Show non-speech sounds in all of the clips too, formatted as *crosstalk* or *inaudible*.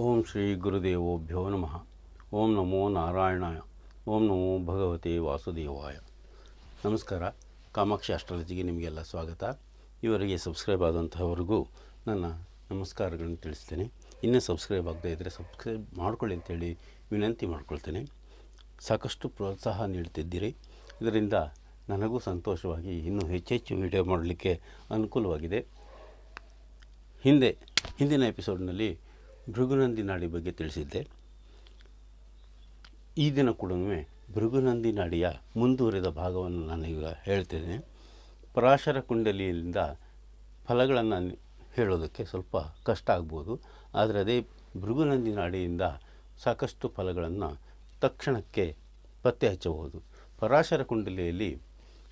ಓಂ ಶ್ರೀ ಗುರುದೇವೋಭ್ಯೋ ನಮಃ. ಓಂ ನಮೋ ನಾರಾಯಣಾಯ. ಓಂ ನಮೋ ಭಗವತಿ ವಾಸುದೇವಾಯ. ನಮಸ್ಕಾರ. ಕಾಮಾಕ್ಷಿ ಅಸ್ಟ್ರಾಲಜಿಗೆ ನಿಮಗೆಲ್ಲ ಸ್ವಾಗತ. ಇವರಿಗೆ ಸಬ್ಸ್ಕ್ರೈಬ್ ಆದಂತಹವರೆಗೂ ನನ್ನ ನಮಸ್ಕಾರಗಳನ್ನು ತಿಳಿಸ್ತೇನೆ. ಇನ್ನೂ ಸಬ್ಸ್ಕ್ರೈಬ್ ಆಗದೇ ಇದ್ದರೆ ಸಬ್ಸ್ಕ್ರೈಬ್ ಮಾಡ್ಕೊಳ್ಳಿ ಅಂತೇಳಿ ವಿನಂತಿ ಮಾಡ್ಕೊಳ್ತೇನೆ. ಸಾಕಷ್ಟು ಪ್ರೋತ್ಸಾಹ ನೀಡ್ತಿದ್ದೀರಿ. ಇದರಿಂದ ನನಗೂ ಸಂತೋಷವಾಗಿ ಇನ್ನೂ ಹೆಚ್ಚೆಚ್ಚು ವಿಡಿಯೋ ಮಾಡಲಿಕ್ಕೆ ಅನುಕೂಲವಾಗಿದೆ. ಹಿಂದೆ, ಹಿಂದಿನ ಎಪಿಸೋಡ್ನಲ್ಲಿ ಭೃಗುನಂದಿ ನಾಡಿ ಬಗ್ಗೆ ತಿಳಿಸಿದ್ದೆ. ಈ ದಿನ ಕೂಡ ಭೃಗುನಂದಿ ನಾಡಿಯ ಮುಂದುವರಿದ ಭಾಗವನ್ನು ನಾನೀಗ ಹೇಳ್ತೇನೆ. ಪರಾಶರ ಕುಂಡಲಿಯಿಂದ ಫಲಗಳನ್ನು ಹೇಳೋದಕ್ಕೆ ಸ್ವಲ್ಪ ಕಷ್ಟ ಆಗ್ಬೋದು. ಆದರೆ ಅದೇ ಭೃಗುನಂದಿ ನಾಡಿಯಿಂದ ಸಾಕಷ್ಟು ಫಲಗಳನ್ನು ತಕ್ಷಣಕ್ಕೆ ಪತ್ತೆ ಹಚ್ಚಬಹುದು ಪರಾಶರ ಕುಂಡಲಿಯಲ್ಲಿ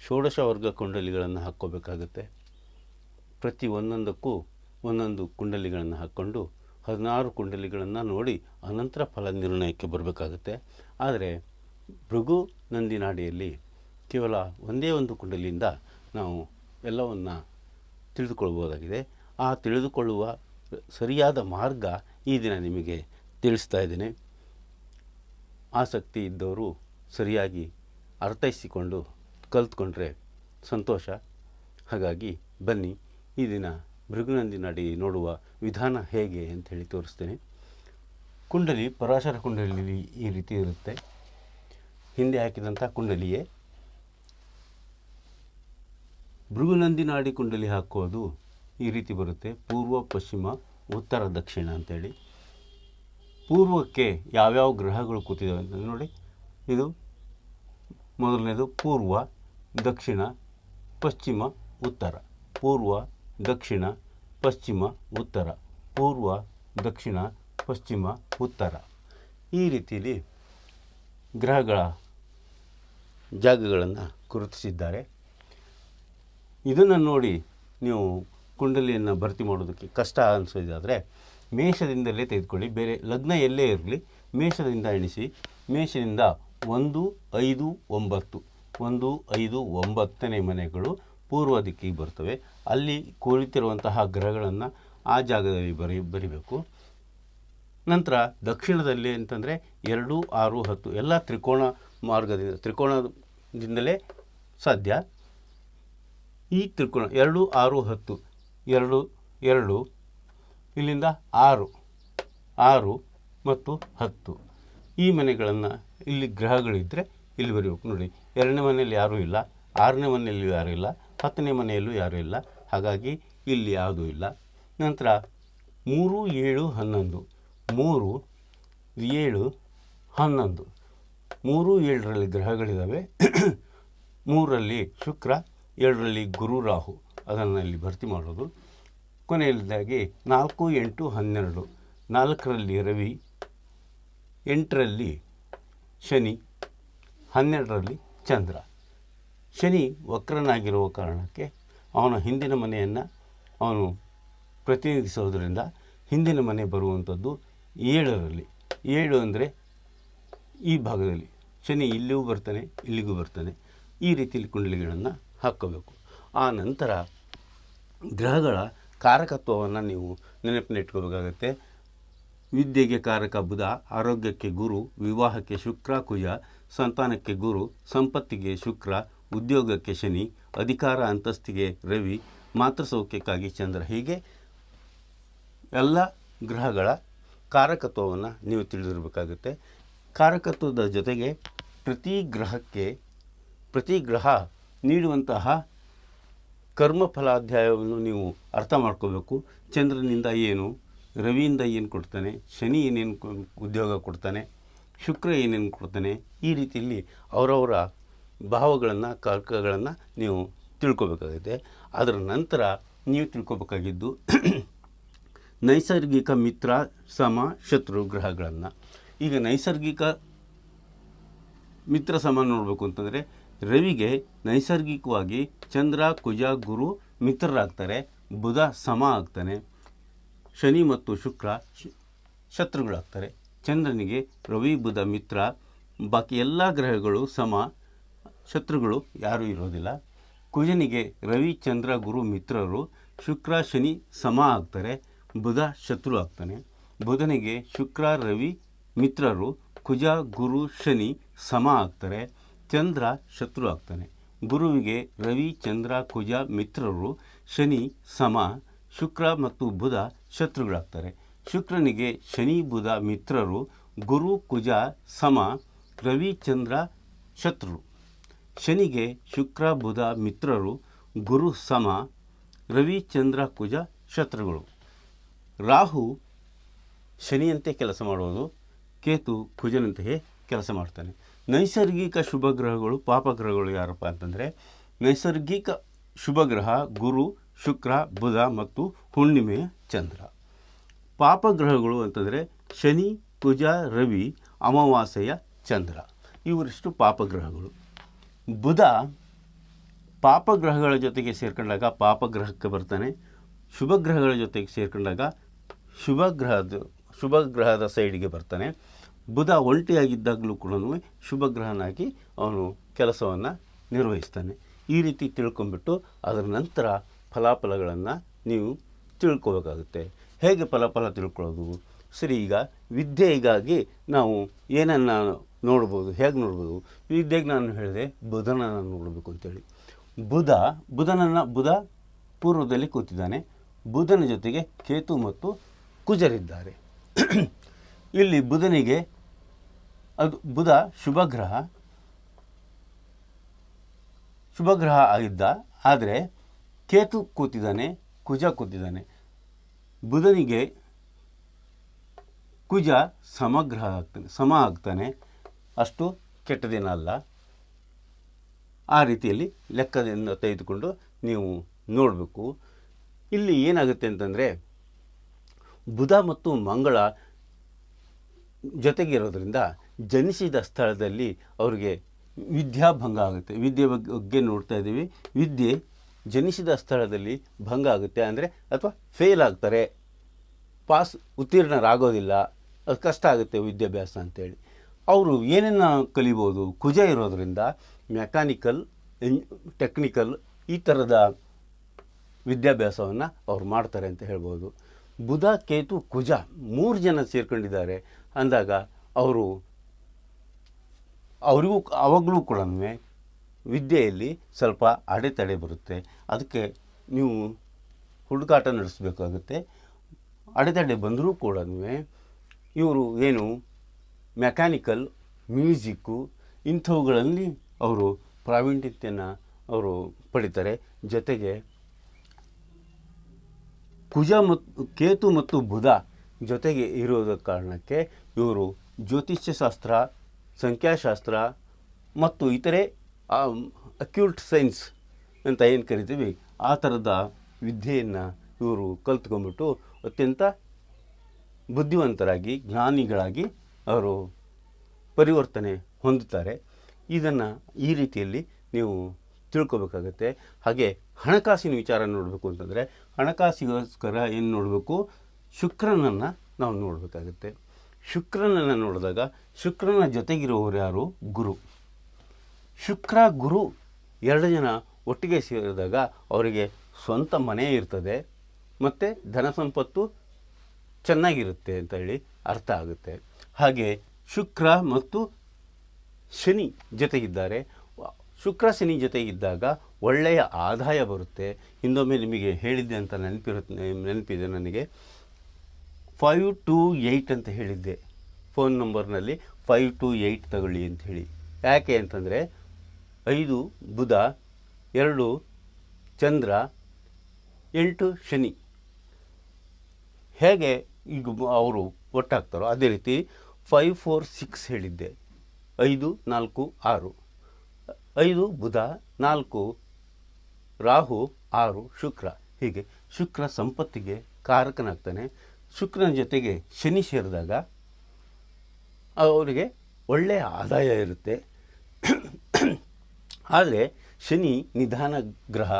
ಷೋಡಶ ವರ್ಗ ಕುಂಡಲಿಗಳನ್ನು ಹಾಕ್ಕೋಬೇಕಾಗುತ್ತೆ. ಪ್ರತಿ ಒಂದೊಂದಕ್ಕೂ ಒಂದೊಂದು ಕುಂಡಲಿಗಳನ್ನು ಹಾಕ್ಕೊಂಡು ಹದಿನಾರು ಕುಂಡಲಿಗಳನ್ನು ನೋಡಿ ಅನಂತರ ಫಲ ನಿರ್ಣಯಕ್ಕೆ ಬರಬೇಕಾಗುತ್ತೆ. ಆದರೆ ಭೃಗು ನಂದಿನಾಡಿಯಲ್ಲಿ ಕೇವಲ ಒಂದೇ ಒಂದು ಕುಂಡಲಿಯಿಂದ ನಾವು ಎಲ್ಲವನ್ನು ತಿಳಿದುಕೊಳ್ಬೋದಾಗಿದೆ. ಆ ತಿಳಿದುಕೊಳ್ಳುವ ಸರಿಯಾದ ಮಾರ್ಗ ಈ ದಿನ ನಿಮಗೆ ತಿಳಿಸ್ತಾ ಇದ್ದೇನೆ. ಆಸಕ್ತಿ ಇದ್ದವರು ಸರಿಯಾಗಿ ಅರ್ಥೈಸಿಕೊಂಡು ಕಲ್ತ್ಕೊಂಡ್ರೆ ಸಂತೋಷ. ಹಾಗಾಗಿ ಬನ್ನಿ ಈ ದಿನ ಭೃಗುನಂದಿ ನಾಡಿ ನೋಡುವ ವಿಧಾನ ಹೇಗೆ ಅಂತ ಹೇಳಿ ತೋರಿಸ್ತೇನೆ. ಕುಂಡಲಿ, ಪರಾಶರ ಕುಂಡಲಿ ಈ ರೀತಿ ಇರುತ್ತೆ. ಹಿಂದೆ ಹಾಕಿದಂಥ ಕುಂಡಲಿಯೇ. ಭೃಗುನಂದಿನಾಡಿ ಕುಂಡಲಿ ಹಾಕೋದು ಈ ರೀತಿ ಬರುತ್ತೆ. ಪೂರ್ವ, ಪಶ್ಚಿಮ, ಉತ್ತರ, ದಕ್ಷಿಣ ಅಂತೇಳಿ. ಪೂರ್ವಕ್ಕೆ ಯಾವ್ಯಾವ ಗ್ರಹಗಳು ಕೂತಿದ್ದಾವೆ ಅಂತ ನೋಡಿ. ಇದು ಮೊದಲನೇದು ಪೂರ್ವ, ದಕ್ಷಿಣ, ಪಶ್ಚಿಮ, ಉತ್ತರ. ಪೂರ್ವ ದಕ್ಷಿಣ, ಪಶ್ಚಿಮ, ಉತ್ತರ, ಪೂರ್ವ, ದಕ್ಷಿಣ, ಪಶ್ಚಿಮ, ಉತ್ತರ. ಈ ರೀತಿಯಲ್ಲಿ ಗ್ರಹಗಳ ಜಾಗಗಳನ್ನು ಗುರುತಿಸಿದ್ದಾರೆ. ಇದನ್ನು ನೋಡಿ ನೀವು ಕುಂಡಲಿಯನ್ನು ಭರ್ತಿ ಮಾಡೋದಕ್ಕೆ ಕಷ್ಟ ಅನಿಸೋದಾದರೆ, ಮೇಷದಿಂದಲೇ ತೆಗೆದುಕೊಳ್ಳಿ. ಬೇರೆ ಲಗ್ನ ಎಲ್ಲೇ ಇರಲಿ, ಮೇಷದಿಂದ ಎಣಿಸಿ, ಮೇಷದಿಂದ ಒಂದು ಐದು ಒಂಬತ್ತು. ಒಂದು ಐದು ಒಂಬತ್ತನೇ ಮನೆಗಳು ಪೂರ್ವ ದಿಕ್ಕಿಗೆ ಬರ್ತವೆ. ಅಲ್ಲಿ ಕುಳಿತಿರುವಂತಹ ಗ್ರಹಗಳನ್ನು ಆ ಜಾಗದಲ್ಲಿ ಬರಿ, ಬರಿಬೇಕು. ನಂತರ ದಕ್ಷಿಣದಲ್ಲಿ ಅಂತಂದರೆ ಎರಡು, ಆರು, ಹತ್ತು ಎಲ್ಲ ತ್ರಿಕೋಣ ಮಾರ್ಗದಿಂದ, ತ್ರಿಕೋಣದಿಂದಲೇ ಸಾಧ್ಯ. ಈ ತ್ರಿಕೋಣ ಎರಡು, ಆರು, ಹತ್ತು, ಎರಡು ಎರಡು, ಇಲ್ಲಿಂದ ಆರು ಆರು ಮತ್ತು ಹತ್ತು. ಈ ಮನೆಗಳನ್ನು ಇಲ್ಲಿ ಗ್ರಹಗಳಿದ್ದರೆ ಇಲ್ಲಿ ಬರೀಬೇಕು. ನೋಡಿ, ಎರಡನೇ ಮನೆಯಲ್ಲಿ ಯಾರೂ ಇಲ್ಲ, ಆರನೇ ಮನೆಯಲ್ಲಿ ಯಾರೂ ಇಲ್ಲ. ಹತ್ತನೇ ಮನೆಯಲ್ಲೂ ಯಾರೂ ಇಲ್ಲ. ಹಾಗಾಗಿ ಇಲ್ಲಿ ಯಾವುದೂ ಇಲ್ಲ. ನಂತರ ಮೂರು, ಏಳು, ಹನ್ನೊಂದು. ಮೂರು, ಏಳು, ಹನ್ನೊಂದು. ಮೂರು, ಏಳರಲ್ಲಿ ಗ್ರಹಗಳಿದ್ದಾವೆ. *coughs* ಮೂರರಲ್ಲಿ ಶುಕ್ರ, ಏಳರಲ್ಲಿ ಗುರು ರಾಹು. ಅದನ್ನು ಇಲ್ಲಿ ಭರ್ತಿ ಮಾಡೋದು. ಕೊನೆಯದಾಗಿ ನಾಲ್ಕು, ಎಂಟು, ಹನ್ನೆರಡು. ನಾಲ್ಕರಲ್ಲಿ ರವಿ, ಎಂಟರಲ್ಲಿ ಶನಿ, ಹನ್ನೆರಡರಲ್ಲಿ ಚಂದ್ರ. ಶನಿ ವಕ್ರನಾಗಿರುವ ಕಾರಣಕ್ಕೆ ಅವನ ಹಿಂದಿನ ಮನೆಯನ್ನು ಅವನು ಪ್ರತಿನಿಧಿಸೋದರಿಂದ ಹಿಂದಿನ ಮನೆ ಬರುವಂಥದ್ದು ಏಳರಲ್ಲಿ. ಏಳು ಅಂದರೆ ಈ ಭಾಗದಲ್ಲಿ. ಶನಿ ಇಲ್ಲಿಗೂ ಬರ್ತಾನೆ ಇಲ್ಲಿಗೂ ಬರ್ತಾನೆ. ಈ ರೀತಿಯಲ್ಲಿ ಕುಂಡಲಿಗಳನ್ನು ಹಾಕ್ಕೋಬೇಕು. ಆ ನಂತರ ಗ್ರಹಗಳ ಕಾರಕತ್ವವನ್ನು ನೀವು ನೆನಪಿನಿಟ್ಕೋಬೇಕಾಗತ್ತೆ ವಿದ್ಯೆಗೆ ಕಾರಕ ಬುಧ, ಆರೋಗ್ಯಕ್ಕೆ ಗುರು, ವಿವಾಹಕ್ಕೆ ಶುಕ್ರ, ಕುಜ, ಸಂತಾನಕ್ಕೆ ಗುರು, ಸಂಪತ್ತಿಗೆ ಶುಕ್ರ ಉದ್ಯೋಗಕ್ಕೆ ಶನಿ, ಅಧಿಕಾರ ಅಂತಸ್ತಿಗೆ ರವಿ ಮಾತೃಸೌಖ್ಯಕ್ಕಾಗಿ ಚಂದ್ರ. ಹೀಗೆ ಎಲ್ಲ ಗ್ರಹಗಳ ಕಾರಕತ್ವವನ್ನು ನೀವು ತಿಳಿದಿರಬೇಕಾಗುತ್ತೆ. ಕಾರಕತ್ವದ ಜೊತೆಗೆ ಪ್ರತಿ ಗ್ರಹಕ್ಕೆ, ಪ್ರತಿ ಗ್ರಹ ನೀಡುವಂತಹ ಕರ್ಮಫಲಾಧ್ಯಾಯವನ್ನು ನೀವು ಅರ್ಥ ಮಾಡ್ಕೋಬೇಕು. ಚಂದ್ರನಿಂದ ಏನು, ರವಿಯಿಂದ ಏನು ಕೊಡ್ತಾನೆ, ಶನಿ ಏನೇನು ಉದ್ಯೋಗ ಕೊಡ್ತಾನೆ, ಶುಕ್ರ ಏನೇನು ಕೊಡ್ತಾನೆ, ಈ ರೀತಿಯಲ್ಲಿ ಅವರವರ ಭಾವಗಳನ್ನು, ಕರ್ಕಗಳನ್ನು ನೀವು ತಿಳ್ಕೊಬೇಕಾಗುತ್ತೆ. ಅದರ ನಂತರ ನೀವು ತಿಳ್ಕೊಬೇಕಾಗಿದ್ದು *clears throat* ನೈಸರ್ಗಿಕ ಮಿತ್ರ, ಸಮ, ಶತ್ರು ಗ್ರಹಗಳನ್ನು. ಈಗ ನೈಸರ್ಗಿಕ ಮಿತ್ರ, ಸಮ ನೋಡಬೇಕು ಅಂತಂದರೆ ರವಿಗೆ ನೈಸರ್ಗಿಕವಾಗಿ ಚಂದ್ರ, ಕುಜ, ಗುರು ಮಿತ್ರರಾಗ್ತಾರೆ. ಬುಧ ಸಮ ಆಗ್ತಾನೆ. ಶನಿ ಮತ್ತು ಶುಕ್ರ ಶತ್ರುಗಳಾಗ್ತಾರೆ. ಚಂದ್ರನಿಗೆ ರವಿ, ಬುಧ ಮಿತ್ರ. ಬಾಕಿ ಎಲ್ಲ ಗ್ರಹಗಳು ಸಮ. ಶತ್ರುಗಳು ಯಾರೂ ಇರೋದಿಲ್ಲ. ಕುಜನಿಗೆ ರವಿ ಚಂದ್ರ ಗುರು ಮಿತ್ರರು ಶುಕ್ರ ಶನಿ ಸಮ ಆಗ್ತಾರೆ, ಬುಧ ಶತ್ರು ಆಗ್ತಾನೆ. ಬುಧನಿಗೆ ಶುಕ್ರ ರವಿ ಮಿತ್ರರು ಕುಜ ಗುರು ಶನಿ ಸಮ ಆಗ್ತಾರೆ, ಚಂದ್ರ ಶತ್ರು ಆಗ್ತಾನೆ. ಗುರುವಿಗೆ ರವಿ ಚಂದ್ರ ಕುಜ ಮಿತ್ರರು ಶನಿ ಸಮ, ಶುಕ್ರ ಮತ್ತು ಬುಧ ಶತ್ರುಗಳಾಗ್ತಾರೆ. ಶುಕ್ರನಿಗೆ ಶನಿ ಬುಧ ಮಿತ್ರರು ಗುರು ಕುಜ ಸಮ, ರವಿ ಚಂದ್ರ ಶತ್ರು. ಶನಿಗೆ ಶುಕ್ರ, ಬುಧ, ಮಿತ್ರರು, ಗುರು, ಸಮ, ರವಿ, ಚಂದ್ರ, ಕುಜ, ಶತ್ರುಗಳು. ರಾಹು ಶನಿಯಂತೆ ಕೆಲಸ ಮಾಡುವುದು, ಕೇತು ಕುಜನಂತೆಯೇ ಕೆಲಸ ಮಾಡ್ತಾನೆ. ನೈಸರ್ಗಿಕ ಶುಭ ಗ್ರಹಗಳು ಪಾಪಗ್ರಹಗಳು ಯಾರಪ್ಪ ಅಂತಂದರೆ, ನೈಸರ್ಗಿಕ ಶುಭ ಗ್ರಹ ಗುರು, ಶುಕ್ರ, ಬುಧ ಮತ್ತು ಹುಣ್ಣಿಮೆಯ ಚಂದ್ರ. ಪಾಪಗ್ರಹಗಳು ಅಂತಂದರೆ ಶನಿ, ಕುಜ, ರವಿ, ಅಮಾವಾಸ್ಯೆಯ ಚಂದ್ರ. ಇವರಿಷ್ಟು ಪಾಪಗ್ರಹಗಳು. ಬುಧ ಪಾಪಗ್ರಹಗಳ ಜೊತೆಗೆ ಸೇರ್ಕೊಂಡಾಗ ಪಾಪಗ್ರಹಕ್ಕೆ ಬರ್ತಾನೆ. ಶುಭ ಗ್ರಹಗಳ ಜೊತೆಗೆ ಸೇರ್ಕೊಂಡಾಗ ಶುಭ ಗ್ರಹದ ಶುಭ ಗ್ರಹದ ಸೈಡಿಗೆ ಬರ್ತಾನೆ. ಬುಧ ಒಂಟಿಯಾಗಿದ್ದಾಗಲೂ ಕೂಡ ಶುಭ ಗ್ರಹನಾಗಿ ಅವನು ಕೆಲಸವನ್ನು ನಿರ್ವಹಿಸ್ತಾನೆ. ಈ ರೀತಿ ತಿಳ್ಕೊಂಬಿಟ್ಟು ಅದರ ನಂತರ ಫಲಾಫಲಗಳನ್ನು ನೀವು ತಿಳ್ಕೊಬೇಕಾಗುತ್ತೆ ಹೇಗೆ ಫಲಾಫಲ ತಿಳ್ಕೊಳ್ಳೋದು? ಸರಿ, ಈಗ ವಿದ್ಯೆಗಾಗಿ ನಾವು ಏನನ್ನು ನೋಡ್ಬೋದು, ಹೇಗೆ ನೋಡ್ಬೋದು? ವಿದ್ಯೆಗೆ ನಾನು ಹೇಳಿದೆ, ಬುಧನನ್ನು ನೋಡಬೇಕು ಅಂತೇಳಿ. ಬುಧ, ಬುಧನನ್ನು ಬುಧ ಪೂರ್ವದಲ್ಲಿ ಕೂತಿದ್ದಾನೆ. ಬುಧನ ಜೊತೆಗೆ ಕೇತು ಮತ್ತು ಕುಜರಿದ್ದಾರೆ. *clears throat* ಇಲ್ಲಿ ಬುಧನಿಗೆ, ಅದು ಬುಧ ಶುಭಗ್ರಹ ಶುಭಗ್ರಹ ಆಗಿದ್ದ, ಆದರೆ ಕೇತು ಕೂತಿದ್ದಾನೆ, ಕುಜ ಕೂತಿದ್ದಾನೆ. ಬುಧನಿಗೆ ಕುಜ ಸಮಗ್ರ ಆಗ್ತಾನೆ, ಸಮ ಆಗ್ತಾನೆ. ಅಷ್ಟು ಕೆಟ್ಟದೇನ ಅಲ್ಲ ಆ ರೀತಿಯಲ್ಲಿ ಲೆಕ್ಕದಿಂದ ತೆಗೆದುಕೊಂಡು ನೀವು ನೋಡಬೇಕು. ಇಲ್ಲಿ ಏನಾಗುತ್ತೆ ಅಂತಂದರೆ, ಬುಧ ಮತ್ತು ಮಂಗಳ ಜೊತೆಗಿರೋದ್ರಿಂದ ಜನಿಸಿದ ಸ್ಥಳದಲ್ಲಿ ಅವರಿಗೆ ವಿದ್ಯಾಭಂಗ ಆಗುತ್ತೆ. ವಿದ್ಯೆ ಬಗ್ಗೆ ನೋಡ್ತಾ ಇದ್ದೀವಿ. ವಿದ್ಯೆ ಜನಿಸಿದ ಸ್ಥಳದಲ್ಲಿ ಭಂಗ ಆಗುತ್ತೆ ಅಂದರೆ ಅಥವಾ ಫೇಲ್ ಆಗ್ತಾರೆ. ಪಾಸ್ ಉತ್ತೀರ್ಣರಾಗೋದಿಲ್ಲ. ಅದು ಕಷ್ಟ ಆಗುತ್ತೆ ವಿದ್ಯಾಭ್ಯಾಸ ಅಂತೇಳಿ. ಅವರು ಏನೇನು ಕಲಿಬೋದು? ಕುಜ ಇರೋದರಿಂದ ಮೆಕ್ಯಾನಿಕಲ್ ಟೆಕ್ನಿಕಲ್ ಈ ಥರದ ವಿದ್ಯಾಭ್ಯಾಸವನ್ನು ಅವ್ರು ಮಾಡ್ತಾರೆ ಅಂತ ಹೇಳ್ಬೋದು. ಬುಧ, ಕೇತು, ಕುಜ ಮೂರು ಜನ ಸೇರ್ಕೊಂಡಿದ್ದಾರೆ ಅಂದಾಗ ಅವರು ಅವರಿಗೂ ಅವಾಗಲೂ ಕೂಡ ವಿದ್ಯೆಯಲ್ಲಿ ಸ್ವಲ್ಪ ಅಡೆತಡೆ ಬರುತ್ತೆ. ಅದಕ್ಕೆ ನೀವು ಹುಡುಕಾಟ ನಡೆಸಬೇಕಾಗುತ್ತೆ. ಅಡೆತಡೆ ಬಂದರೂ ಕೂಡ ಇವರು ಏನು ಮೆಕ್ಯಾನಿಕಲ್ ಮ್ಯೂಸಿಕ್ಕು ಇಂಥವುಗಳಲ್ಲಿ ಅವರು ಪ್ರಾವೀಣ್ಯತೆಯನ್ನು ಅವರು ಪಡಿತಾರೆ. ಜೊತೆಗೆ ಕುಜ ಮತ್ತು ಕೇತು ಮತ್ತು ಬುಧ ಜೊತೆಗೆ ಇರೋದ ಕಾರಣಕ್ಕೆ ಇವರು ಜ್ಯೋತಿಷ್ಯಶಾಸ್ತ್ರ, ಸಂಖ್ಯಾಶಾಸ್ತ್ರ ಮತ್ತು ಇತರೆ ಅಕ್ಯೂಟ್ ಸೈನ್ಸ್ ಅಂತ ಏನು ಕರಿತೀವಿ, ಆ ಥರದ ವಿದ್ಯೆಯನ್ನು ಇವರು ಕಲ್ತ್ಕೊಂಡ್ಬಿಟ್ಟು ಅತ್ಯಂತ ಬುದ್ಧಿವಂತರಾಗಿ, ಜ್ಞಾನಿಗಳಾಗಿ ಅವರು ಪರಿವರ್ತನೆ ಹೊಂದುತ್ತಾರೆ. ಇದನ್ನು ಈ ರೀತಿಯಲ್ಲಿ ನೀವು ತಿಳ್ಕೊಬೇಕಾಗತ್ತೆ. ಹಾಗೆ ಹಣಕಾಸಿನ ವಿಚಾರ ನೋಡಬೇಕು ಅಂತಂದರೆ, ಹಣಕಾಸಿಗೋಸ್ಕರ ಏನು ನೋಡಬೇಕು? ಶುಕ್ರನನ್ನು ನಾವು ನೋಡಬೇಕಾಗತ್ತೆ. ಶುಕ್ರನನ್ನು ನೋಡಿದಾಗ ಶುಕ್ರನ ಜೊತೆಗಿರುವವರು ಯಾರು? ಗುರು. ಶುಕ್ರ, ಗುರು ಎರಡು ಜನ ಒಟ್ಟಿಗೆ ಸೇರಿದಾಗ ಅವರಿಗೆ ಸ್ವಂತ ಮನೆ ಇರ್ತದೆ, ಮತ್ತು ಧನ ಸಂಪತ್ತು ಚೆನ್ನಾಗಿರುತ್ತೆ ಅಂತ ಹೇಳಿ ಅರ್ಥ ಆಗುತ್ತೆ. ಹಾಗೆ ಶುಕ್ರ ಮತ್ತು ಶನಿ ಜೊತೆಗಿದ್ದಾರೆ. ಶುಕ್ರ ಶನಿ ಜೊತೆಗಿದ್ದಾಗ ಒಳ್ಳೆಯ ಆದಾಯ ಬರುತ್ತೆ. ಹಿಂದೊಮ್ಮೆ ನಿಮಗೆ ಹೇಳಿದ್ದೆ ಅಂತ ನೆನಪಿರುತ್ತೆ ನೆನಪಿದೆ ನನಗೆ. ಫೈವ್ ಟು ಏಯ್ಟ್ ಅಂತ ಹೇಳಿದ್ದೆ. ಫೋನ್ ನಂಬರ್ನಲ್ಲಿ ಫೈವ್ ಟು ಏಯ್ಟ್ ತಗೊಳ್ಳಿ ಅಂತ ಹೇಳಿ. ಯಾಕೆ ಅಂತಂದರೆ ಐದು ಬುಧ, ಎರಡು ಚಂದ್ರ, ಎಂಟು ಶನಿ. ಹೇಗೆ ಈಗ ಅವರು ಒಟ್ಟಾಗ್ತಾರೋ, ಅದೇ ರೀತಿ ಫೈವ್ ಫೋರ್ ಸಿಕ್ಸ್ ಹೇಳಿದ್ದೆ. ಐದು, ನಾಲ್ಕು, ಆರು. ಐದು, ಬುಧ, ನಾಲ್ಕು, ರಾಹು, ಆರು, ಶುಕ್ರ. ಹೀಗೆ ಶುಕ್ರ ಸಂಪತ್ತಿಗೆ ಕಾರಕನಾಗ್ತಾನೆ. ಶುಕ್ರನ ಜೊತೆಗೆ ಶನಿ ಸೇರಿದಾಗ ಅವರಿಗೆ ಒಳ್ಳೆಯ ಆದಾಯ ಇರುತ್ತೆ. *clears throat* ಆದರೆ ಶನಿ ನಿಧಾನ ಗ್ರಹ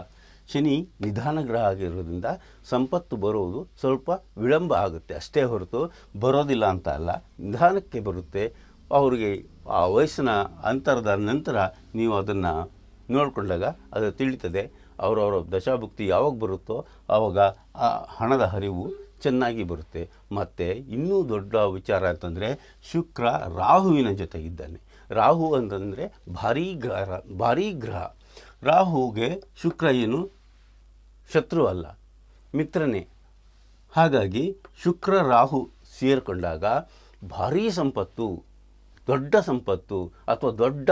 ಶನಿ ನಿಧಾನ ಗ್ರಹ ಆಗಿರೋದ್ರಿಂದ ಸಂಪತ್ತು ಬರುವುದು ಸ್ವಲ್ಪ ವಿಳಂಬ ಆಗುತ್ತೆ. ಅಷ್ಟೇ ಹೊರತು ಬರೋದಿಲ್ಲ ಅಂತ ಅಲ್ಲ. ನಿಧಾನಕ್ಕೆ ಬರುತ್ತೆ. ಅವರಿಗೆ ಆ ವಯಸ್ಸಿನ ಅಂತರದ ನಂತರ ನೀವು ಅದನ್ನು ನೋಡಿಕೊಂಡಾಗ ಅದು ತಿಳಿತದೆ. ಅವರವರ ದಶಾಭುಕ್ತಿ ಯಾವಾಗ ಬರುತ್ತೋ ಆವಾಗ ಆ ಹಣದ ಹರಿವು ಚೆನ್ನಾಗಿ ಬರುತ್ತೆ. ಮತ್ತು ಇನ್ನೂ ದೊಡ್ಡ ವಿಚಾರ ಅಂತಂದರೆ ಶುಕ್ರ ರಾಹುವಿನ ಜೊತೆಗಿದ್ದಾನೆ ರಾಹು ಅಂತಂದರೆ ಭಾರೀ ಗ್ರಹ ಭಾರೀ ಗ್ರಹ. ರಾಹುಗೆ ಶುಕ್ರ ಏನು? ಶತ್ರು ಅಲ್ಲ, ಮಿತ್ರನೇ. ಹಾಗಾಗಿ ಶುಕ್ರ ರಾಹು ಸೇರಿಕೊಂಡಾಗ ಭಾರೀ ಸಂಪತ್ತು, ದೊಡ್ಡ ಸಂಪತ್ತು ಅಥವಾ ದೊಡ್ಡ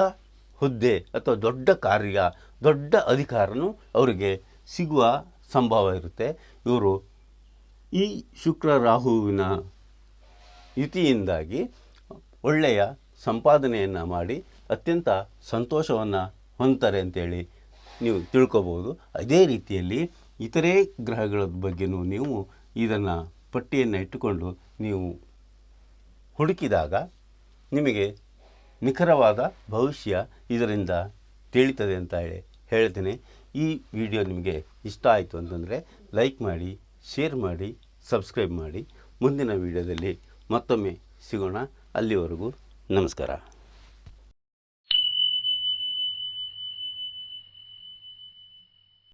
ಹುದ್ದೆ ಅಥವಾ ದೊಡ್ಡ ಕಾರ್ಯ, ದೊಡ್ಡ ಅಧಿಕಾರನು ಅವರಿಗೆ ಸಿಗುವ ಸಂಭವ ಇರುತ್ತೆ. ಇವರು ಈ ಶುಕ್ರ ರಾಹುವಿನ ಯುತಿಯಿಂದಾಗಿ ಒಳ್ಳೆಯ ಸಂಪಾದನೆಯನ್ನು ಮಾಡಿ ಅತ್ಯಂತ ಸಂತೋಷವನ್ನು ಹೊಂದ್ತಾರೆ ಅಂತೇಳಿ ನೀವು ತಿಳ್ಕೊಬೋದು. ಅದೇ ರೀತಿಯಲ್ಲಿ ಇತರೆ ಗ್ರಹಗಳ ಬಗ್ಗೆನೂ ನೀವು ಇದನ್ನು ಪಟ್ಟಿಯನ್ನು ಇಟ್ಟುಕೊಂಡು ನೀವು ಹುಡುಕಿದಾಗ ನಿಮಗೆ ನಿಖರವಾದ ಭವಿಷ್ಯ ಇದರಿಂದ ತಿಳಿತದೆ ಅಂತ ಹೇಳಿ ಹೇಳ್ತೇನೆ. ಈ ವಿಡಿಯೋ ನಿಮಗೆ ಇಷ್ಟ ಆಯಿತು ಅಂತಂದರೆ ಲೈಕ್ ಮಾಡಿ, ಶೇರ್ ಮಾಡಿ, ಸಬ್ಸ್ಕ್ರೈಬ್ ಮಾಡಿ. ಮುಂದಿನ ವಿಡಿಯೋದಲ್ಲಿ ಮತ್ತೊಮ್ಮೆ ಸಿಗೋಣ. ಅಲ್ಲಿವರೆಗೂ ನಮಸ್ಕಾರ.